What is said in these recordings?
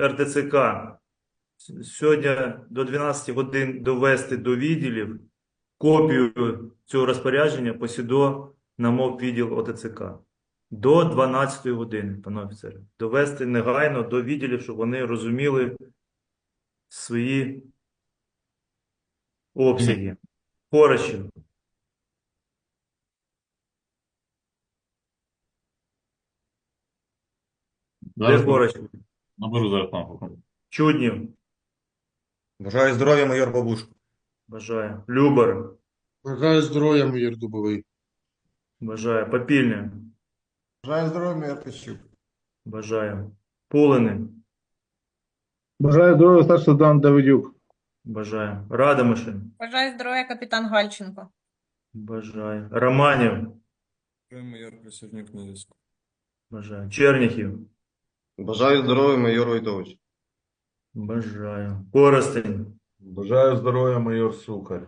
РТЦК сьогодні до 12 годин довести до відділів копію цього розпорядження посідо на мов відділ ОТЦК. До 12 години, пане офіцери. Довести негайно до відділів, щоб вони розуміли свої обсяги. Хорощів. Де Хорощів? Наберу зараз там. Чуднів. Бажаю здоров'я, майор Бабушко. Бажаю. Любар. Бажаю здоров'я, майор Дубовий. Бажаю. Попільня. Бажаю здоров'я, майор Кищук. Бажаю. Пулини. Бажаю здоров'я, старший сержант Давидюк. Бажаю. Радомишин. Бажаю здоров'я, капітан Гальченко. Бажаю. Романів. майор Присяжнюк на зв'язку. Бажаю. Черніхів. Бажаю здоров'я, майор Войтович. Бажаю. Коростень. Бажаю здоров'я, майор Сухар.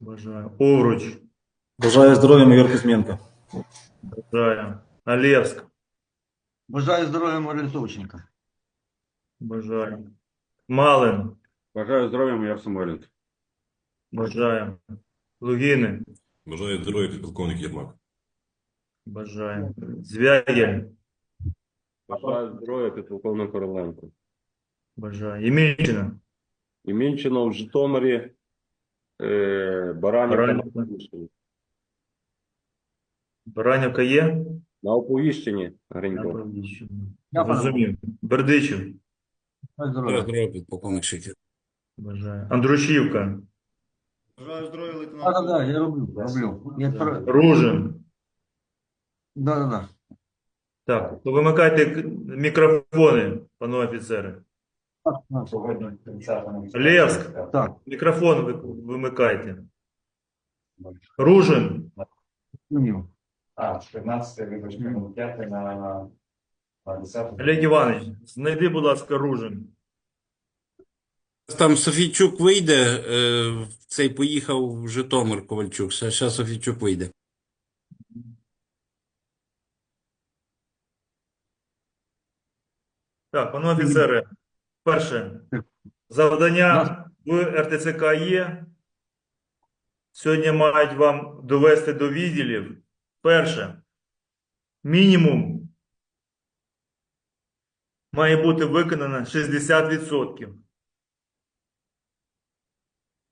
Бажаю. Овруч. Бажаю здоров'я, майор Кузьменко. Бажаю. Олевськ. Бажаю здоров'я, майор Литовченко. Бажаю. Малин. Бажаю здоров'я, майор Самойленко. Бажаю. Лугіни. Бажаю здоров'я, підполковник Єрмак. Бажаю. Звягель. Бажаю здоров'я, підполковник Короленко. Бажаю. Ємільчина. І Мінчино в Житомирі, е, Баранівка на Баранівка. Оповіщенні. Баранівка є? На Оповіщенні, Гринько. Я Розумів. Бердичів. Бажаю здоров'я. здоров'я, підполковник Шикер. Бажаю. Андрушівка. Бажаю здоров'я, Да, лейтенант. да, да, я роблю, роблю. Я Ружин. Да, да, да. Так, то вимикайте мікрофони, пане офіцери. Левськ, Так, мікрофон ви- вимикайте. Ружин. А, 15 вибачте, 5 на, на 10. Олег Іванович, знайди, будь ласка, Ружин. Там Софійчук вийде, е, цей поїхав в Житомир Ковальчук. Зараз Софійчук вийде. Так, пане офіцери, перше, завдання в РТЦК є. Сьогодні мають вам довести до відділів. Перше, мінімум має бути виконано 60%.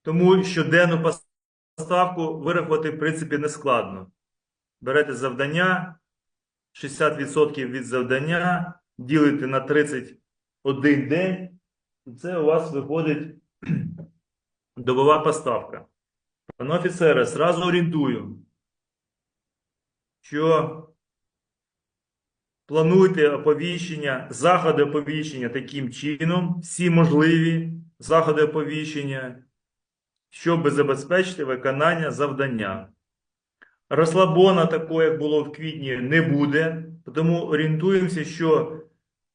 Тому щоденну поставку вирахувати, в принципі, не складно. Берете завдання, 60% від завдання, ділите на 31 день, це у вас виходить добова поставка. Пане офіцере, зразу орієнтую, що плануйте оповіщення, заходи оповіщення таким чином, всі можливі заходи оповіщення, щоб забезпечити виконання завдання. Розслабона такого, як було в квітні, не буде, тому орієнтуємося, що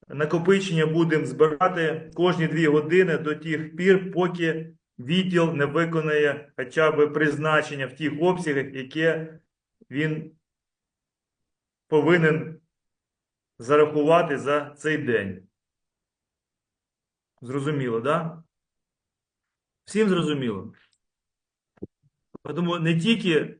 накопичення будемо збирати кожні дві години до тих пір, поки відділ не виконає хоча б призначення в тих обсягах, яке він повинен зарахувати за цей день. Зрозуміло? Да? Всім зрозуміло? Тому не тільки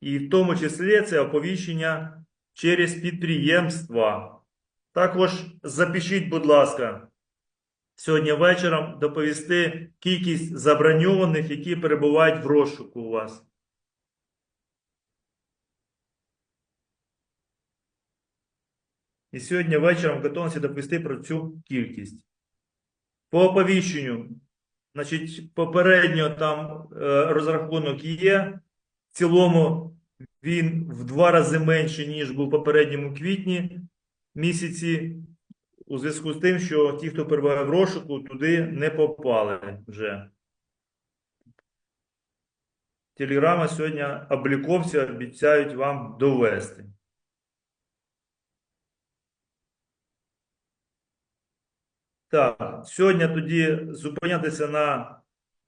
і в тому числі це оповіщення через підприємства. Також запишіть, будь ласка, сьогодні вечором доповісти кількість заброньованих, які перебувають в розшуку у вас. І сьогодні вечором готовності доповісти про цю кількість. По оповіщенню, значить, попередньо там е, розрахунок є. В цілому він в два рази менше, ніж був в попередньому квітні місяці, у зв'язку з тим, що ті, хто перебуває в розшуку, туди не попали вже. Телеграма сьогодні обліковці обіцяють вам довести. Так, сьогодні тоді зупинятися на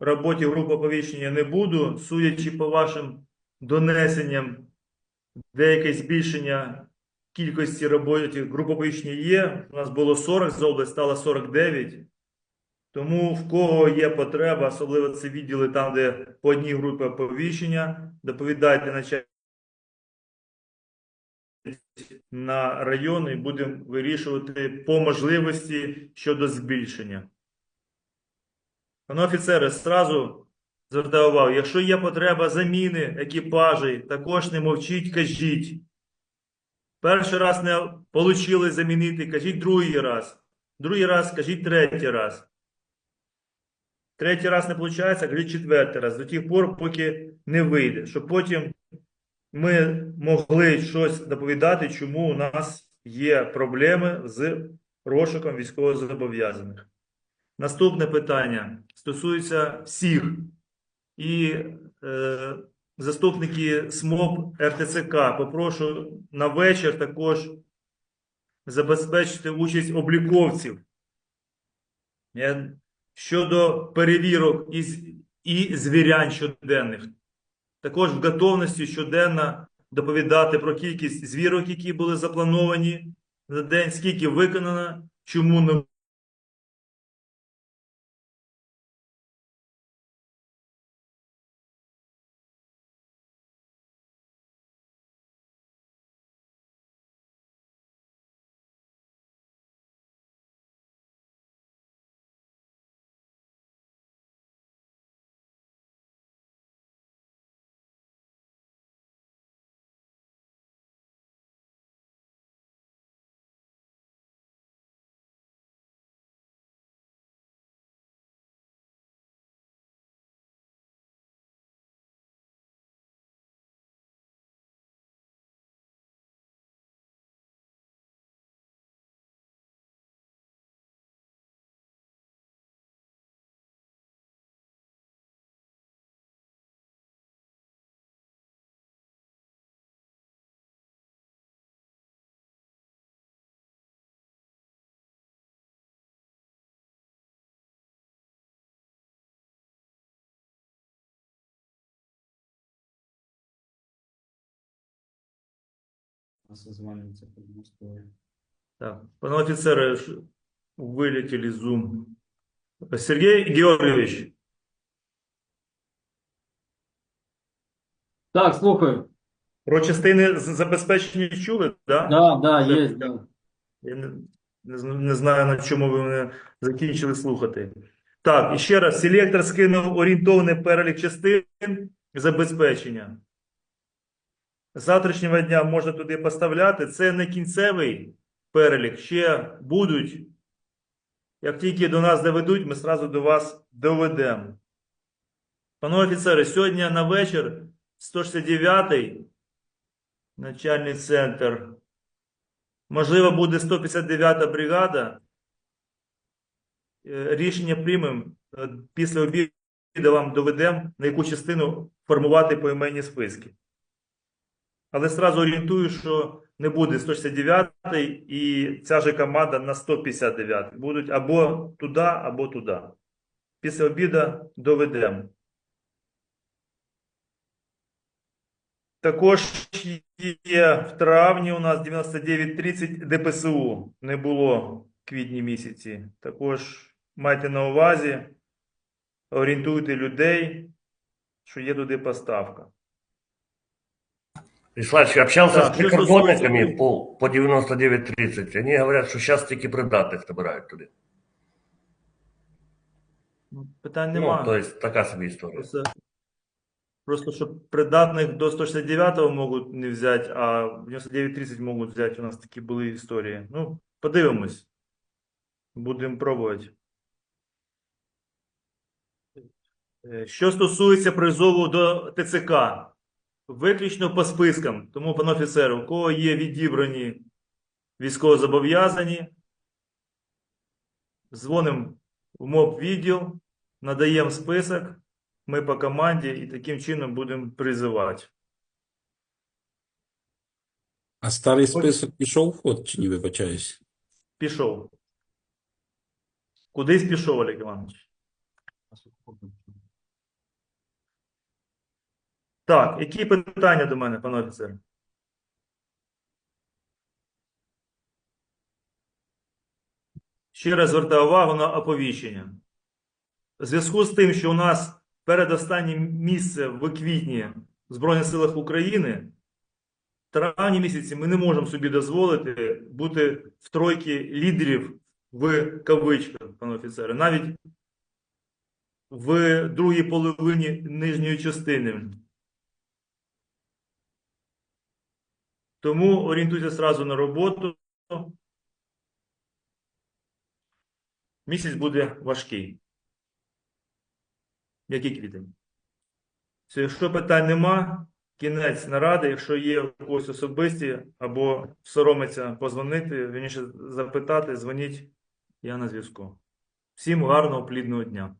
роботі групи оповіщення не буду, судячи по вашим донесенням, деяке збільшення кількості роботи груп оповіщення є. У нас було 40 з області, стало 49. Тому в кого є потреба, особливо це відділи там, де по одній групі оповіщення, доповідайте на район і будемо вирішувати по можливості щодо збільшення. Пане офіцери, зразу звертаю увагу, якщо є потреба заміни екіпажей, також не мовчіть, кажіть. Перший раз не отримали замінити, кажіть другий раз. Другий раз, кажіть третій раз. Третій раз не виходить, кажіть четвертий раз. До тих пор, поки не вийде. Щоб потім ми могли щось доповідати, чому у нас є проблеми з розшуком військовозобов'язаних. Наступне питання стосується всіх. І е, заступники СМОП РТЦК попрошу на вечір також забезпечити участь обліковців. Е, Щодо перевірок і, і звірянь щоденних. Також в готовності щоденно доповідати про кількість звірок, які були заплановані за день, скільки виконано, чому не Так, пане офіцере, вилетіли Zoom. Сергій Георгійович, Так, слухаю. про частини з- забезпечення чули, да? Да, да, є. Да. Я не, не, зн- не знаю, на чому ви мене закінчили слухати. Так, і ще раз, селектор скинув орієнтовний перелік частин забезпечення. Завтрашнього дня можна туди поставляти. Це не кінцевий перелік, ще будуть. Як тільки до нас доведуть, ми зразу до вас доведемо. Пане офіцери, сьогодні на вечір 169-й начальний центр Можливо, буде 159-та бригада. Е, Рішення приймемо. Е, Після обіду вам доведемо, на яку частину формувати поіменні списки. Але зразу орієнтую, що не буде 169-й і ця же команда на 159-й. Будуть або туди, або туди. Після обіду доведемо. Також є в травні у нас 99.30 ДПСУ не було в квітні місяці. Також майте на увазі, орієнтуйте людей, що є туди поставка. Вячеславович, общался Так, с прикордонниками по, по 99.30. Они говорят, что сейчас таки придатных набирают туди. Ну, Питань Ну, то есть така собі історія. Просто Просто что придатных до 169-го могут не взять, а в 99.30 могут взять. У нас такі були історії. Ну, подивимось. Будемо пробувати. Е, Що стосується призову до ТЦК, виключно по спискам. Тому, пане офіцеру, у кого є відібрані військовозобов'язані, дзвонимо в МОП відділ, надаємо список, ми по команді і таким чином будемо призивати. А старий список пішов в ход, чи не вибачаюсь? Пішов. Кудись пішов, Олег Іванович. Так, які питання до мене, пане офіцер? Ще раз звертаю увагу на оповіщення. У зв'язку з тим, що у нас передостаннє місце в квітні в Збройних силах України, в травні місяці ми не можемо собі дозволити бути в тройці лідерів в кавичках, пане офіцере, навіть в другій половині нижньої частини. Тому орієнтуйся зразу на роботу. Місяць буде важкий. Який квітень? Якщо питань нема, кінець наради, якщо є у когось особисті або соромиться позвонити, вірніше запитати, дзвоніть, я на зв'язку. Всім гарного, плідного дня.